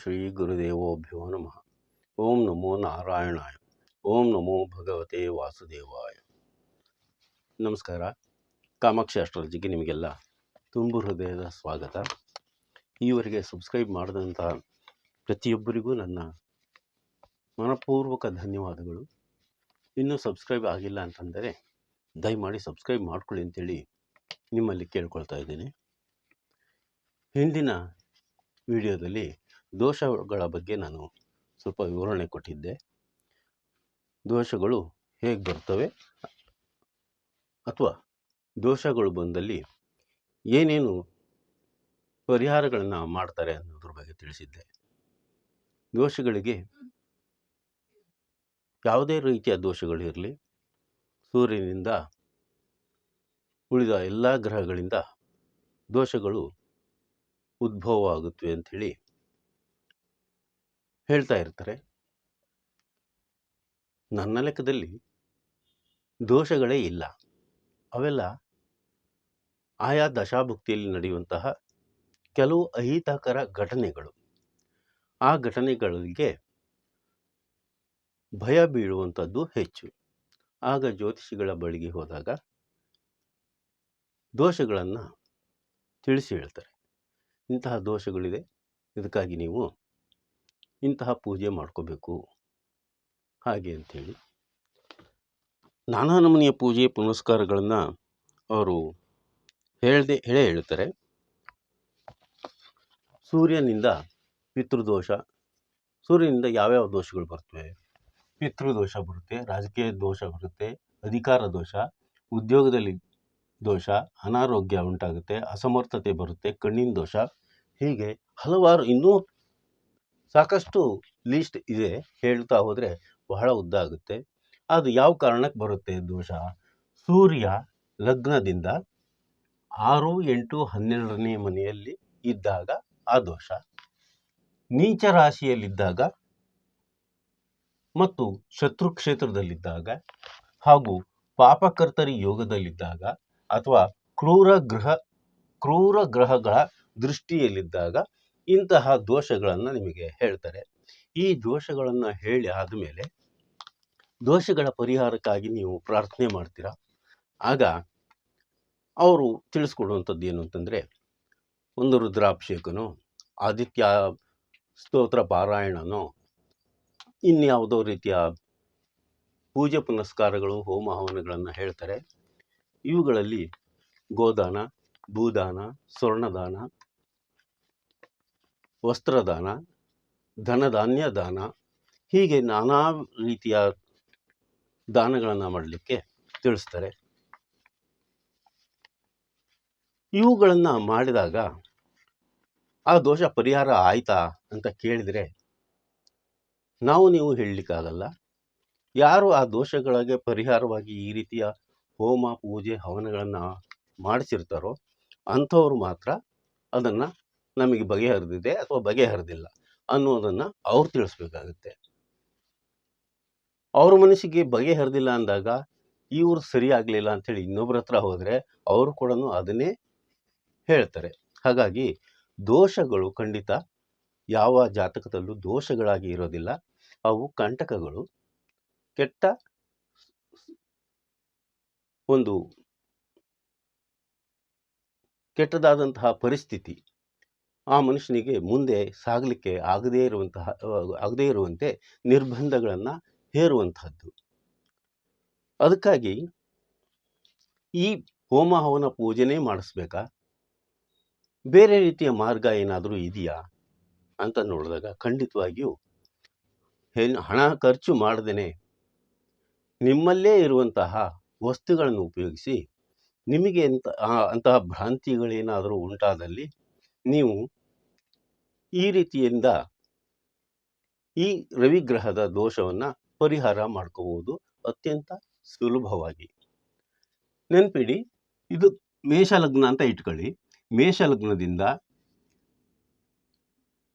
ಶ್ರೀ ಗುರುದೇವೋಭ್ಯೋ ನಮಃ ಓಂ ನಮೋ ನಾರಾಯಣಾಯ ಓಂ ನಮೋ ಭಗವತೆ ವಾಸುದೇವಾಯ ನಮಸ್ಕಾರ ಕಾಮಾಕ್ಷಿ ಅಸ್ಟ್ರಾಲಜಿಗೆ ನಿಮಗೆಲ್ಲ ತುಂಬು ಹೃದಯದ ಸ್ವಾಗತ. ಈವರೆಗೆ ಸಬ್ಸ್ಕ್ರೈಬ್ ಮಾಡಿದಂಥ ಪ್ರತಿಯೊಬ್ಬರಿಗೂ ನನ್ನ ಮನಪೂರ್ವಕ ಧನ್ಯವಾದಗಳು. ಇನ್ನೂ ಸಬ್ಸ್ಕ್ರೈಬ್ ಆಗಿಲ್ಲ ಅಂತಂದರೆ ದಯಮಾಡಿ ಸಬ್ಸ್ಕ್ರೈಬ್ ಮಾಡ್ಕೊಳ್ಳಿ ಅಂತೇಳಿ ನಿಮ್ಮಲ್ಲಿ ಕೇಳ್ಕೊಳ್ತಾ ಇದ್ದೀನಿ. ಹಿಂದಿನ ವಿಡಿಯೋದಲ್ಲಿ ದೋಷಗಳ ಬಗ್ಗೆ ನಾನು ಸ್ವಲ್ಪ ವಿವರಣೆ ಕೊಟ್ಟಿದ್ದೆ. ದೋಷಗಳು ಹೇಗೆ ಬರ್ತವೆ? ಅಥವಾ ದೋಷಗಳು ಬಂದಲ್ಲಿ ಏನೇನು ಪರಿಹಾರಗಳನ್ನು ಮಾಡ್ತಾರೆ ಅನ್ನೋದ್ರ ಬಗ್ಗೆ ತಿಳಿಸಿದ್ದೆ. ದೋಷಗಳಿಗೆ ಯಾವುದೇ ರೀತಿಯ ದೋಷಗಳಿರಲಿ ಸೂರ್ಯನಿಂದ ಉಳಿದ ಎಲ್ಲ ಗ್ರಹಗಳಿಂದ ದೋಷಗಳು ಉದ್ಭವ ಆಗುತ್ತವೆ ಅಂಥೇಳಿ ಹೇಳ್ತಾ ಇರ್ತಾರೆ. ನನ್ನ ಲೆಕ್ಕದಲ್ಲಿ ದೋಷಗಳೇ ಇಲ್ಲ. ಅವೆಲ್ಲ ಆಯಾ ದಶಾಭುಕ್ತಿಯಲ್ಲಿ ನಡೆಯುವಂತಹ ಕೆಲವು ಅಹಿತಕರ ಘಟನೆಗಳು. ಆ ಘಟನೆಗಳಿಗೆ ಭಯ ಬೀಳುವಂಥದ್ದು ಹೆಚ್ಚು. ಆಗ ಜ್ಯೋತಿಷಿಗಳ ಬಳಿಗೆ ಹೋದಾಗ ದೋಷಗಳನ್ನು ತಿಳಿಸಿ ಹೇಳ್ತಾರೆ. ಇಂತಹ ದೋಷಗಳಿದೆ. ಇದಕ್ಕಾಗಿ ನೀವು ಇಂತಹ ಪೂಜೆ ಮಾಡ್ಕೋಬೇಕು. ಹಾಗೆ ಅಂಥೇಳಿ. ನಾನಾ ನಮೂನೆಯ ಪೂಜೆ ಪುನಸ್ಕಾರಗಳನ್ನು ಅವರು ಹೇಳದೆ, ಹೇಳೇ ಹೇಳ್ತಾರೆ. ಸೂರ್ಯನಿಂದ ಪಿತೃದೋಷ, ಸೂರ್ಯನಿಂದ ಯಾವ್ಯಾವ ದೋಷಗಳು ಬರ್ತವೆ? ಪಿತೃದೋಷ ಬರುತ್ತೆ, ರಾಜಕೀಯ ದೋಷ ಬರುತ್ತೆ, ಅಧಿಕಾರ ದೋಷ, ಉದ್ಯೋಗದಲ್ಲಿ ದೋಷ, ಅನಾರೋಗ್ಯ ಉಂಟಾಗುತ್ತೆ, ಅಸಮರ್ಥತೆ ಬರುತ್ತೆ, ಕಣ್ಣಿನ ದೋಷ, ಹೀಗೆ ಹಲವಾರು ಇನ್ನೂ ಸಾಕಷ್ಟು ಲೀಸ್ಟ್ ಇದೆ ಹೇಳ್ತಾ ಹೋದರೆ ಬಹಳ ಉದ್ದ ಆಗುತ್ತೆ. ಅದು ಯಾವ ಕಾರಣಕ್ಕೆ ಬರುತ್ತೆ ದೋಷ? ಸೂರ್ಯ ಲಗ್ನದಿಂದ ಆರು ಎಂಟು ಹನ್ನೆರಡನೇ ಮನೆಯಲ್ಲಿ ಇದ್ದಾಗ ಆ ದೋಷ. ನೀಚ ರಾಶಿಯಲ್ಲಿದ್ದಾಗ ಮತ್ತು ಶತ್ರು ಕ್ಷೇತ್ರದಲ್ಲಿದ್ದಾಗ ಹಾಗೂ ಪಾಪಕರ್ತರಿ ಯೋಗದಲ್ಲಿದ್ದಾಗ ಅಥವಾ ಕ್ರೂರ ಗ್ರಹ, ಕ್ರೂರ ಗ್ರಹಗಳ ದೃಷ್ಟಿಯಲ್ಲಿದ್ದಾಗ ಇಂತಹ ದೋಷಗಳನ್ನು ನಿಮಗೆ ಹೇಳ್ತಾರೆ. ಈ ದೋಷಗಳನ್ನು ಹೇಳಿ ಆದಮೇಲೆ ದೋಷಗಳ ಪರಿಹಾರಕ್ಕಾಗಿ ನೀವು ಪ್ರಾರ್ಥನೆ ಮಾಡ್ತೀರಾ? ಆಗ ಅವರು ತಿಳಿಸ್ಕೊಡುವಂಥದ್ದು ಏನು ಅಂತಂದರೆ, ಒಂದು ರುದ್ರಾಭಿಷೇಕನೋ, ಆದಿತ್ಯ ಸ್ತೋತ್ರ ಪಾರಾಯಣನೋ, ಇನ್ಯಾವುದೋ ರೀತಿಯ ಪೂಜೆ ಪುನಸ್ಕಾರಗಳು, ಹೋಮ ಹವನಗಳನ್ನು ಹೇಳ್ತಾರೆ. ಇವುಗಳಲ್ಲಿ ಗೋದಾನ, ಭೂದಾನ, ಸ್ವರ್ಣದಾನ ವಸ್ತ್ರದಾನ ಧನಧಾನ್ಯ ದಾನ ಹೀಗೆ ನಾನಾ ರೀತಿಯ ದಾನಗಳನ್ನು ಮಾಡಲಿಕ್ಕೆ ತಿಳಿಸ್ತಾರೆ. ಇವುಗಳನ್ನು ಮಾಡಿದಾಗ ಆ ದೋಷ ಪರಿಹಾರ ಆಯಿತಾ ಅಂತ ಕೇಳಿದರೆ ನಾವು ನೀವು ಹೇಳಲಿಕ್ಕಾಗಲ್ಲ. ಯಾರು ಆ ದೋಷಗಳಿಗೆ ಪರಿಹಾರವಾಗಿ ಈ ರೀತಿಯ ಹೋಮ, ಪೂಜೆ, ಹವನಗಳನ್ನು ಮಾಡಿಸಿರ್ತಾರೋ ಅಂಥವ್ರು ಮಾತ್ರ ಅದನ್ನು ನಮಗೆ ಬಗೆಹರಿದಿದೆ ಅಥವಾ ಬಗೆಹರಿದಿಲ್ಲ ಅನ್ನೋದನ್ನು ಅವ್ರು ತಿಳಿಸ್ಬೇಕಾಗುತ್ತೆ. ಅವ್ರ ಮನಸ್ಸಿಗೆ ಬಗೆಹರಿದಿಲ್ಲ ಅಂದಾಗ ಇವ್ರು ಸರಿ ಆಗಲಿಲ್ಲ ಅಂಥೇಳಿ ಇನ್ನೊಬ್ಬರ ಹತ್ರ ಹೋದರೆ ಅವರು ಕೂಡ ಅದನ್ನೇ ಹೇಳ್ತಾರೆ. ಹಾಗಾಗಿ ದೋಷಗಳು ಖಂಡಿತ ಯಾವ ಜಾತಕದಲ್ಲೂ ದೋಷಗಳಾಗಿ ಇರೋದಿಲ್ಲ. ಅವು ಕಂಟಕಗಳು. ಕೆಟ್ಟ ಒಂದು ಕೆಟ್ಟದಾದಂತಹ ಪರಿಸ್ಥಿತಿ ಆ ಮನುಷ್ಯನಿಗೆ ಮುಂದೆ ಸಾಗಲಿಕ್ಕೆ ಆಗದೇ ಇರುವಂತಹ, ಆಗದೇ ಇರುವಂತೆ ನಿರ್ಬಂಧಗಳನ್ನು ಹೇರುವಂತಹದ್ದು. ಅದಕ್ಕಾಗಿ ಈ ಹೋಮ ಹವನ ಪೂಜೆನೇ ಮಾಡಿಸ್ಬೇಕಾ? ಬೇರೆ ರೀತಿಯ ಮಾರ್ಗ ಏನಾದರೂ ಇದೆಯಾ? ಅಂತ ನೋಡಿದಾಗ ಖಂಡಿತವಾಗಿಯೂ ಹಣ ಖರ್ಚು ಮಾಡದೇ ನಿಮ್ಮಲ್ಲೇ ಇರುವಂತಹ ವಸ್ತುಗಳನ್ನು ಉಪಯೋಗಿಸಿ ನಿಮಗೆ ಅಂತ ಅಂತಹ ಭ್ರಾಂತಿಗಳೇನಾದರೂ ಉಂಟಾದಲ್ಲಿ ನೀವು ಈ ರೀತಿಯಿಂದ ಈ ರವಿಗ್ರಹದ ದೋಷವನ್ನು ಪರಿಹಾರ ಮಾಡ್ಕೋಬೋದು ಅತ್ಯಂತ ಸುಲಭವಾಗಿ. ನೆನ್ಪಿಡಿ, ಇದು ಮೇಷಲಗ್ನ ಅಂತ ಇಟ್ಕೊಳ್ಳಿ. ಮೇಷಲಗ್ನದಿಂದ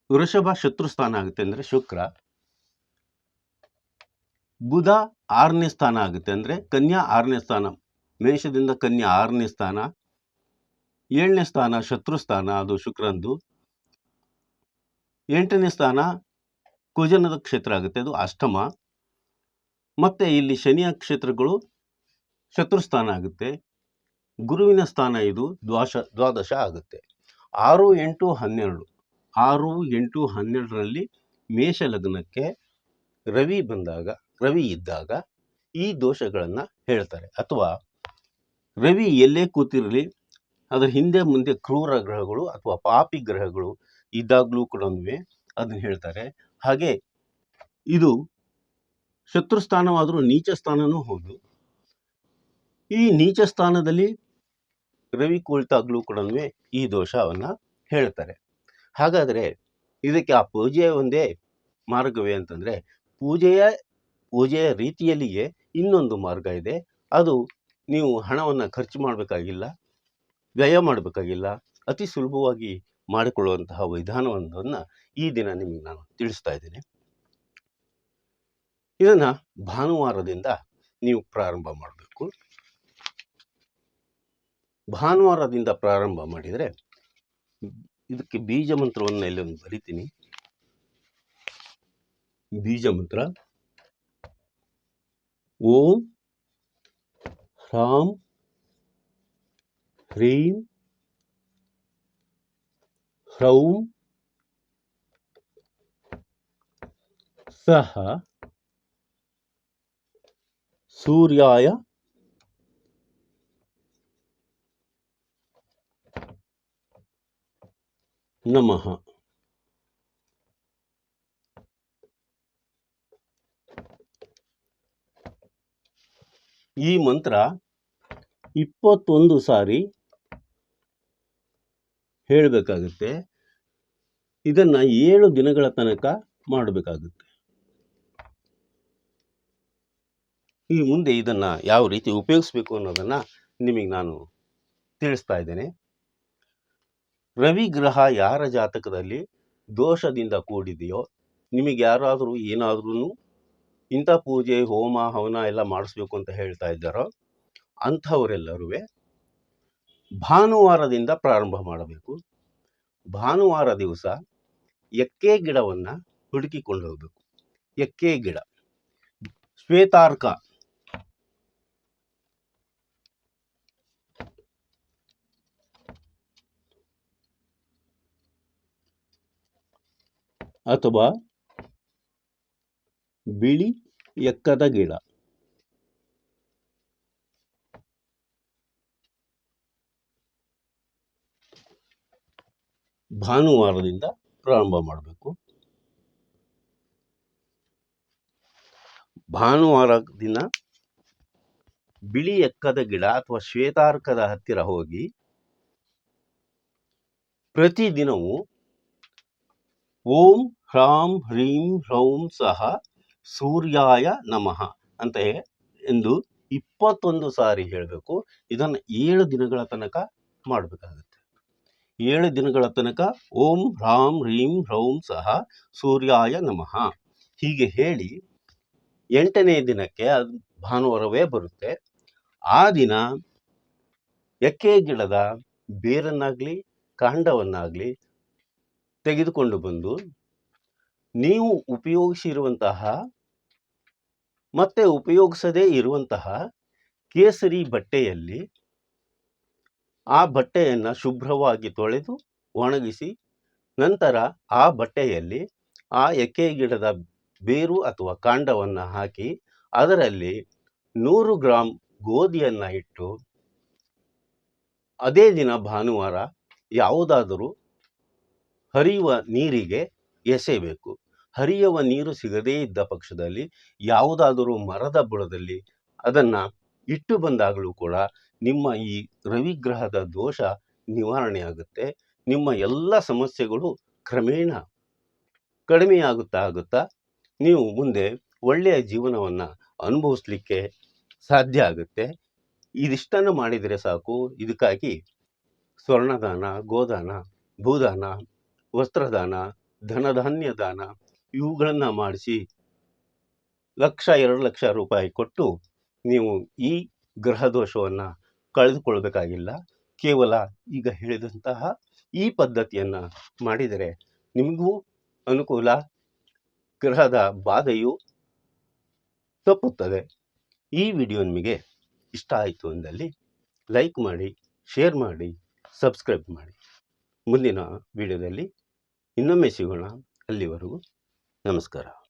ವೃಷಭ ಶತ್ರುಸ್ಥಾನ ಆಗುತ್ತೆ ಅಂದರೆ ಶುಕ್ರ. ಬುಧ ಆರನೇ ಸ್ಥಾನ ಆಗುತ್ತೆ ಅಂದರೆ ಕನ್ಯಾ ಆರನೇ ಸ್ಥಾನ. ಮೇಷದಿಂದ ಕನ್ಯಾ ಆರನೇ ಸ್ಥಾನ. ಏಳನೇ ಸ್ಥಾನ ಶತ್ರು ಸ್ಥಾನ, ಅದು ಶುಕ್ರಂದು. ಎಂಟನೇ ಸ್ಥಾನ ಕುಜನದ ಕ್ಷೇತ್ರ ಆಗುತ್ತೆ, ಅದು ಅಷ್ಟಮ. ಮತ್ತು ಇಲ್ಲಿ ಶನಿಯ ಕ್ಷೇತ್ರಗಳು ಶತ್ರುಸ್ಥಾನ ಆಗುತ್ತೆ. ಗುರುವಿನ ಸ್ಥಾನ ಇದು ದ್ವಾಶ, ದ್ವಾದಶ ಆಗುತ್ತೆ. ಆರು ಎಂಟು ಹನ್ನೆರಡು, ಆರು ಎಂಟು ಹನ್ನೆರಡರಲ್ಲಿ ಮೇಷ ಲಗ್ನಕ್ಕೆ ರವಿ ಬಂದಾಗ, ರವಿ ಇದ್ದಾಗ ಈ ದೋಷಗಳನ್ನು ಹೇಳ್ತಾರೆ. ಅಥವಾ ರವಿ ಎಲ್ಲೇ ಕೂತಿರಲಿ, ಅದರ ಹಿಂದೆ ಮುಂದೆ ಕ್ರೂರ ಗ್ರಹಗಳು ಅಥವಾ ಪಾಪಿ ಗ್ರಹಗಳು ಇದ್ದಾಗಲೂ ಕೂಡ ಅದನ್ನು ಹೇಳ್ತಾರೆ. ಹಾಗೆ ಇದು ಶತ್ರು ಸ್ಥಾನವಾದರೂ ನೀಚ ಸ್ಥಾನನೂ ಹೌದು. ಈ ನೀಚ ಸ್ಥಾನದಲ್ಲಿ ರವಿ ಕುಳಿತಾಗ್ಲೂ ಕೂಡ ಈ ದೋಷವನ್ನು ಹೇಳ್ತಾರೆ. ಹಾಗಾದ್ರೆ ಇದಕ್ಕೆ ಆ ಪೂಜೆಯ ಒಂದೇ ಮಾರ್ಗವೇ ಅಂತಂದ್ರೆ ಪೂಜೆಯ ಪೂಜೆಯ ರೀತಿಯಲ್ಲಿಯೇ ಇನ್ನೊಂದು ಮಾರ್ಗ ಇದೆ. ಅದು ನೀವು ಹಣವನ್ನು ಖರ್ಚು ಮಾಡಬೇಕಾಗಿಲ್ಲ, ವ್ಯಯ ಮಾಡಬೇಕಾಗಿಲ್ಲ, ಅತಿ ಸುಲಭವಾಗಿ ಮಾಡಿಕೊಳ್ಳುವಂತಹ ವಿಧಾನವೊಂದನ್ನು ಈ ದಿನ ನಿಮಗೆ ನಾನು ತಿಳಿಸ್ತಾ ಇದ್ದೀನಿ. ಇದನ್ನು ಭಾನುವಾರದಿಂದ ನೀವು ಪ್ರಾರಂಭ ಮಾಡಬೇಕು. ಭಾನುವಾರದಿಂದ ಪ್ರಾರಂಭ ಮಾಡಿದರೆ ಇದಕ್ಕೆ ಬೀಜ ಮಂತ್ರವನ್ನು ಇಲ್ಲಿ ಒಂದು ಬರಿತೀನಿ. ಬೀಜ ಮಂತ್ರ. ಓಂ ರಾಮ್ ಹ್ರೀಂ ಹ್ರೌಂ ಸಹ ಸೂರ್ಯಾಯ ನಮಃ ಈ ಮಂತ್ರ ಇಪ್ಪತ್ತೊಂದು ಸಾರಿ ಹೇಳಬೇಕಾಗುತ್ತೆ. ಇದನ್ನು ಏಳು ದಿನಗಳ ತನಕ ಮಾಡಬೇಕಾಗುತ್ತೆ. ಈ ಮುಂದೆ ಇದನ್ನು ಯಾವ ರೀತಿ ಉಪಯೋಗಿಸ್ಬೇಕು ಅನ್ನೋದನ್ನು ನಿಮಗೆ ನಾನು ತಿಳಿಸ್ತಾ ಇದ್ದೇನೆ. ರವಿ ಗ್ರಹ ಯಾರ ಜಾತಕದಲ್ಲಿ ದೋಷದಿಂದ ಕೂಡಿದೆಯೋ, ನಿಮಗೆ ಯಾರಾದರೂ ಏನಾದ್ರೂ ಇಂಥ ಪೂಜೆ, ಹೋಮ, ಹವನ ಎಲ್ಲ ಮಾಡಿಸ್ಬೇಕು ಅಂತ ಹೇಳ್ತಾ ಇದ್ದಾರೋ ಅಂಥವರೆಲ್ಲರೂ ಭಾನುವಾರದಿಂದ ಪ್ರಾರಂಭ ಮಾಡಬೇಕು. ಭಾನುವಾರ ದಿವಸ ಎಕ್ಕೆ ಗಿಡವನ್ನು ಹುಡುಕಿಕೊಂಡು ಹೋಗಬೇಕು. ಎಕ್ಕೆ ಗಿಡ. ಶ್ವೇತಾರ್ಕ. ಅಥವಾ ಬಿಳಿ ಎಕ್ಕದ ಗಿಡ. ಭಾನುವಾರದಿಂದ ಪ್ರಾರಂಭ ಮಾಡಬೇಕು. ಭಾನುವಾರ ದಿನ ಬಿಳಿ ಎಕ್ಕದ ಗಿಡ ಅಥವಾ ಶ್ವೇತಾರ್ಕದ ಹತ್ತಿರ ಹೋಗಿ ಪ್ರತಿದಿನವೂ ಓಂ ಹ್ರಾಂ ಹ್ರೀಂ ಹ್ರೌಂ ಸಹ ಸೂರ್ಯಾಯ ನಮಃ ಅಂತ ಎಂದು ಇಪ್ಪತ್ತೊಂದು ಸಾರಿ ಹೇಳಬೇಕು. ಇದನ್ನು ಏಳು ದಿನಗಳ ತನಕ ಮಾಡಬೇಕಾಗುತ್ತೆ. ಏಳು ದಿನಗಳ ತನಕ ಓಂ ಹ್ರಾಂ ಹ್ರೀಂ ಹ್ರೌಂ ಸಹ ಸೂರ್ಯಾಯ ನಮಃ. ಹೀಗೆ ಹೇಳಿ ಎಂಟನೇ ದಿನಕ್ಕೆ ಅದು ಭಾನುವಾರವೇ ಬರುತ್ತೆ. ಆ ದಿನ ಎಕ್ಕೆ ಗಿಡದ ಬೇರನ್ನಾಗಲಿ, ಕಾಂಡವನ್ನಾಗಲಿ ತೆಗೆದುಕೊಂಡು ಬಂದು ನೀವು ಉಪಯೋಗಿಸಿರುವಂತಹ ಮತ್ತೆ ಉಪಯೋಗಿಸದೇ ಇರುವಂತಹ ಕೇಸರಿ ಬಟ್ಟೆಯಲ್ಲಿ ಆ ಬಟ್ಟೆಯನ್ನು ಶುಭ್ರವಾಗಿ ತೊಳೆದು ಒಣಗಿಸಿ ನಂತರ ಆ ಬಟ್ಟೆಯಲ್ಲಿ ಆ ಎಕ್ಕೆ ಗಿಡದ ಬೇರು ಅಥವಾ ಕಾಂಡವನ್ನು ಹಾಕಿ ಅದರಲ್ಲಿ ನೂರು ಗ್ರಾಂ ಗೋಧಿಯನ್ನು ಇಟ್ಟು ಅದೇ ದಿನ ಭಾನುವಾರ ಯಾವುದಾದರೂ ಹರಿಯುವ ನೀರಿಗೆ ಎಸೆಯಬೇಕು. ಹರಿಯುವ ನೀರು ಸಿಗದೇ ಇದ್ದ ಪಕ್ಷದಲ್ಲಿ ಯಾವುದಾದರೂ ಮರದ ಬುಡದಲ್ಲಿ ಅದನ್ನು ಇಟ್ಟು ಬಂದಾಗಲೂ ಕೂಡ ನಿಮ್ಮ ಈ ರವಿಗ್ರಹದ ದೋಷ ನಿವಾರಣೆ ಆಗುತ್ತೆ ನಿಮ್ಮ ಎಲ್ಲ ಸಮಸ್ಯೆಗಳು ಕ್ರಮೇಣ ಕಡಿಮೆಯಾಗುತ್ತಾ ಆಗುತ್ತಾ ನೀವು ಮುಂದೆ ಒಳ್ಳೆಯ ಜೀವನವನ್ನು ಅನುಭವಿಸ್ಲಿಕ್ಕೆ ಸಾಧ್ಯ ಆಗುತ್ತೆ. ಇದಿಷ್ಟನ್ನು ಮಾಡಿದರೆ ಸಾಕು. ಇದಕ್ಕಾಗಿ ಸ್ವರ್ಣದಾನ, ಗೋದಾನ, ಭೂದಾನ, ವಸ್ತ್ರದಾನ, ಧನಧಾನ್ಯ ದಾನ ಇವುಗಳನ್ನು ಮಾಡಿಸಿ ಲಕ್ಷ ಎರಡು ಲಕ್ಷ ರೂಪಾಯಿ ಕೊಟ್ಟು ನೀವು ಈ ಗ್ರಹ ದೋಷವನ್ನು ಕಳೆದುಕೊಳ್ಬೇಕಾಗಿಲ್ಲ. ಕೇವಲ ಈಗ ಹೇಳಿದಂತಹ ಈ ಪದ್ಧತಿಯನ್ನು ಮಾಡಿದರೆ ನಿಮಗೂ ಅನುಕೂಲ. ಗ್ರಹದ ಬಾಧೆಯು ತಪ್ಪುತ್ತದೆ. ಈ ವಿಡಿಯೋ ನಿಮಗೆ ಇಷ್ಟ ಆಯಿತು ಅಂದಲ್ಲಿ ಲೈಕ್ ಮಾಡಿ, ಶೇರ್ ಮಾಡಿ, ಸಬ್ಸ್ಕ್ರೈಬ್ ಮಾಡಿ. ಮುಂದಿನ ವಿಡಿಯೋದಲ್ಲಿ ಇನ್ನೊಮ್ಮೆ ಸಿಗೋಣ. ಅಲ್ಲಿವರೆಗೂ ನಮಸ್ಕಾರ.